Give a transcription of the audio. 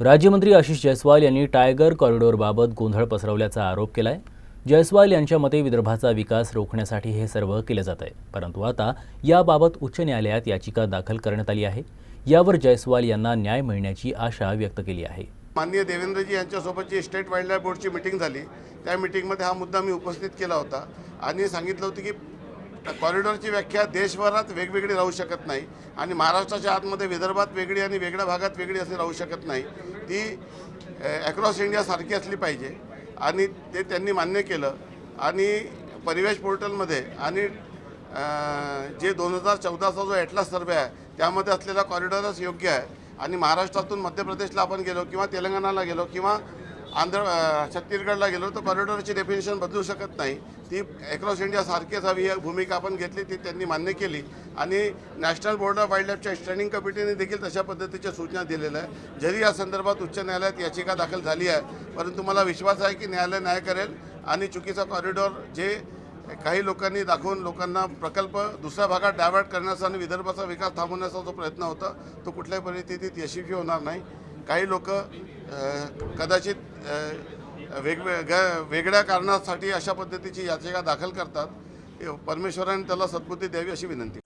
राज्यमंत्री आशिष जयस्वाल यांनी टायगर कॉरिडॉरबाबत गोंधळ पसरवल्याचा आरोप केलाय. जयस्वाल यांच्या मते विदर्भाचा विकास रोखण्यासाठी हे सर्व केलं जात आहे परंतु आता याबाबत उच्च न्यायालयात याचिका दाखल करण्यात आली आहे. यावर जयस्वाल यांना न्याय मिळण्याची आशा व्यक्त केली आहे. माननीय देवेंद्रजी यांच्यासोबतची स्टेट वाईल्ड लाईफ बोर्डची मिटिंग झाली त्या मिटिंगमध्ये हा मुद्दा मी उपस्थित केला होता. आणि सांगितलं होतं की कॉरिडॉरची व्याख्या देशभरात वेगवेगळी राहू शकत नाही आणि महाराष्ट्राच्या आतमध्ये विदर्भात वेगळी आणि वेगळ्या भागात वेगळी असे राहू शकत नाही. ती अक्रॉस इंडियासारखी असली पाहिजे. आणि ते त्यांनी मान्य केलं. आणि परिवेश पोर्टलमध्ये आणि जे दोन हजार चौदाचा जो ॲटलास सर्वे आहे त्यामध्ये असलेला कॉरिडॉरच योग्य आहे. आणि महाराष्ट्रातून मध्य प्रदेशला आपण गेलो किंवा तेलंगणाला गेलो किंवा आंध्र छत्तीसगडला गेलो तर कॉरिडॉरची डेफिनेशन बदलू शकत नाही. ती अक्रॉस इंडिया सारखीच हवी भूमिका आपण घेतली ती त्यांनी मान्य केली. आणि नॅशनल बोर्ड ऑफ वाईल्ड लाईफच्या स्टँडिंग कमिटीने देखील तशा पद्धतीच्या सूचना दिलेल्या आहे जरी या संदर्भात उच्च न्यायालयात याचिका दाखल झाली आहे परंतु मला विश्वास आहे की न्यायालय न्याय करेल आणि चुकीचा कॉरिडॉर जे काही लोकांनी दाखवून लोकांना प्रकल्प दुसऱ्या भागात डायव्हर्ट करण्याचा आणि विदर्भाचा विकास थांबवण्याचा जो प्रयत्न होता तो कुठल्याही परिस्थितीत यशस्वी होणार नाही. काही लोक कदाचित अ, वेगवेगळ्या वेगळ्या कारणासाठी अशा पद्धतीची याचिका दाखल करतात. परमेश्वराने त्याला सद्बुद्धी द्यावी अशी विनंती.